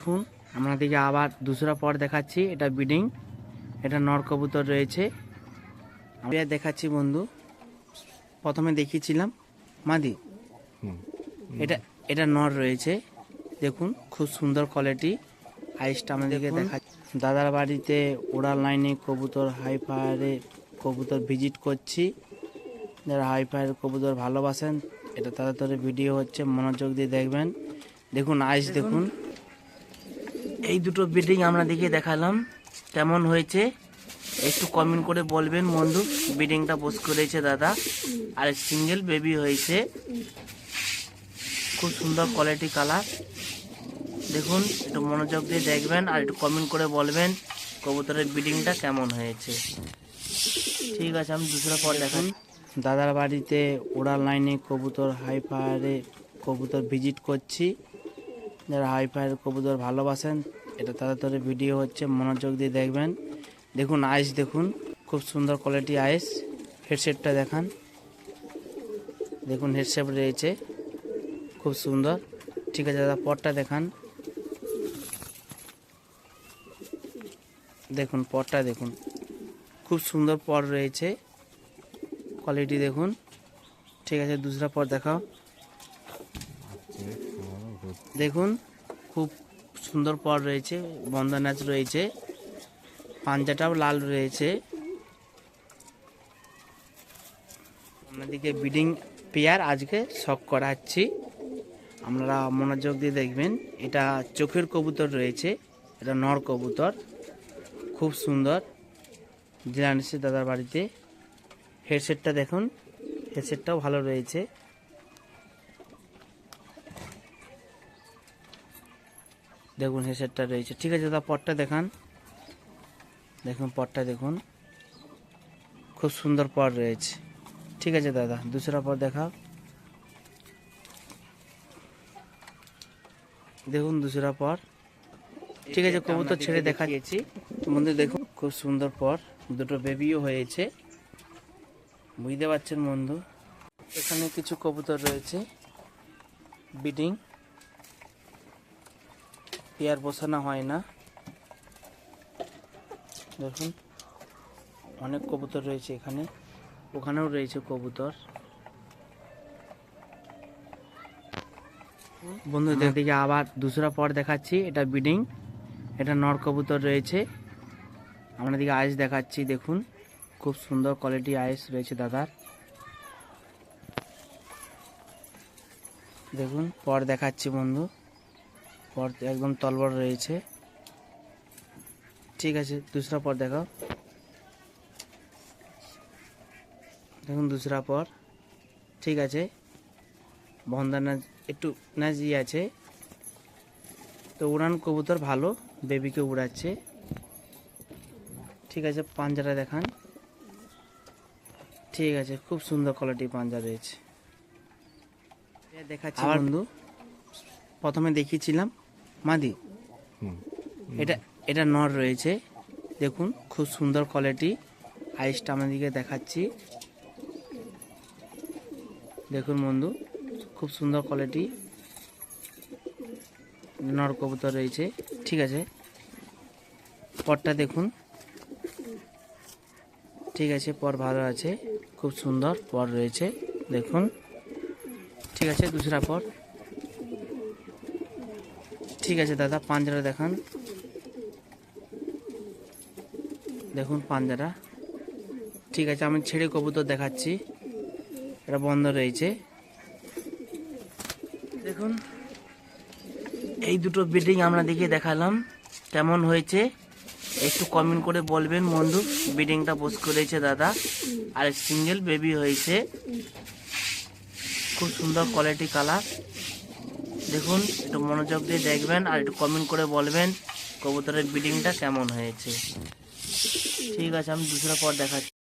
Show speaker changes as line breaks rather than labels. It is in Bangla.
দেখুন আপনাদেরকে আবার দুসরা পর দেখাচ্ছি এটা বিডিং এটা নর কবুতর রয়েছে। আমি দেখাচ্ছি বন্ধু প্রথমে দেখিয়েছিলাম মাদি। এটা এটা নর রয়েছে দেখুন খুব সুন্দর কোয়ালিটি আইসটা আমাদেরকে দেখা দাদার বাড়িতে ওড়াল লাইনে কবুতর হাই ফায়ারে কবুতর ভিজিট করছি। যারা হাই ফায়ার কবুতর ভালোবাসেন এটা তাড়াতাড়ি ভিডিও হচ্ছে মনোযোগ দিয়ে দেখবেন। দেখুন আইস দেখুন। এই দুটো বিল্ডিং আমরা দেখে দেখালাম। কেমন হয়েছে? একটু কমেন্ট করে বলবেন বন্ধু। বিল্ডিংটা বস করেছে দাদা। আর সিঙ্গেল বেবি হয়েছে। খুব সুন্দর কোয়ালিটি কালার দেখুন, একটু মনোযোগ দিয়ে দেখবেন আর একটু কমেন্ট করে বলবেন কবুতরের বিডিংটা কেমন হয়েছে। ঠিক আছে, আমি দুসরা পর দেখুন দাদার বাড়িতে ওড়াল লাইনে কবুতর হাই ফায়ারে কবুতর ভিজিট করছি। যারা হাই ফায়ার কবুতর ভালোবাসেন, এটা তাড়াতাড়ি ভিডিও হচ্ছে, মনোযোগ দিয়ে দেখবেন। দেখুন আইস দেখুন, খুব সুন্দর কোয়ালিটি আইস হেডসেটটা দেখান। দেখুন হেডসেট রয়েছে, খুব সুন্দর। ঠিক আছে, দাদা, পটটা দেখান। দেখুন, পটটা দেখুন, খুব সুন্দর পট রয়েছে। কোয়ালিটি দেখুন। ঠিক আছে, দুসরা পট দেখাও। দেখুন, খুব সুন্দর পর রয়েছে বন্ধা নাচ রয়েছে, পাঞ্জাটাও লাল রয়েছে। আপনাদেরকে বিডিং পেয়ার আজকে শখ করাচ্ছি। আপনারা মনোযোগ দিয়ে দেখবেন, এটা চোখের কবুতর রয়েছে, এটা নর কবুতর, খুব সুন্দর। আনছে দাদার বাড়িতে হেডসেটটা দেখুন, হেডসেটটাও ভালো রয়েছে। দেখুন হেডসেটটা রয়েছে। ঠিক আছে দাদা পটটা দেখান। দেখুন পটটা দেখুন। খুব সুন্দর পর রয়েছে। ঠিক আছে দাদা দুসরা পর দেখাও। দেখুন দুসরা পর ঠিক আছে কবুতর ছেড়ে দেখা দিয়েছি বন্ধু দেখুন খুব সুন্দর পর দুটো বেবিও হয়েছে। বুঝতে পারছেন বন্ধু? এখানে কিছু কবুতর রয়েছে। বিডিং পেয়ার বসানো হয় না। দেখুন অনেক কবুতর রয়েছে এখানে। ওখানেও রয়েছে কবুতর। বন্ধু দিকে আবার দুসরা পর দেখাচ্ছি। এটা বিডিং এটা নর কবুতর রয়েছে। আমরা দিকে আইস দেখাচ্ছি দেখুন। খুব সুন্দর কোয়ালিটি আইস রয়েছে দাদার। দেখুন পর দেখাচ্ছি বন্ধু। পর একদম তলবর রয়েছে। ঠিক আছে দুসরা পর দেখাও। দেখুন দুসরা পর। ঠিক আছে বন্ধা নাচ একটু নাচি আছে। তো উড়ান কবুতর ভালো বেবিকে উড়াচ্ছে। ঠিক আছে পাঞ্জাটা দেখান। ঠিক আছে খুব সুন্দর কোয়ালিটি পাঞ্জা রয়েছে। দেখাচ্ছি বন্ধু। প্রথমে দেখিয়েছিলাম। মাদি। এটা এটা নর রয়েছে। দেখুন, খুব সুন্দর কোয়ালিটি আইসটা আমাদেরকে দেখাচ্ছি। দেখুন বন্ধু, খুব সুন্দর কোয়ালিটি নর কবুতর রয়েছে। ঠিক আছে। পরটা দেখুন। ঠিক আছে, পর ভালো আছে। খুব সুন্দর পর রয়েছে। দেখুন। ঠিক আছে, দুসরা পর। ঠিক আছে দাদা, পাঞ্জারা দেখান। দেখুন পাঞ্জারা। ঠিক আছে, আমি ছেড়ে কবুতর দেখাচ্ছি। এটা বন্ধ রয়েছে। দেখুন, এই দুটো বিল্ডিং আমরা দেখে দেখালাম। কেমন হয়েছে? একটু কমেন্ট করে বলবেন বন্ধু বিল্ডিংটা বস করেছে দাদা। আর সিঙ্গেল বেবি হয়েছে। খুব সুন্দর কোয়ালিটি কালার দেখুন, একটু মনোযোগ দিয়ে দেখবেন আর একটু কমেন্ট করে বলবেন কবুতরের বিডিংটা কেমন হয়েছে। ঠিক আছে, আমি দুসরা পর দেখাচ্ছি।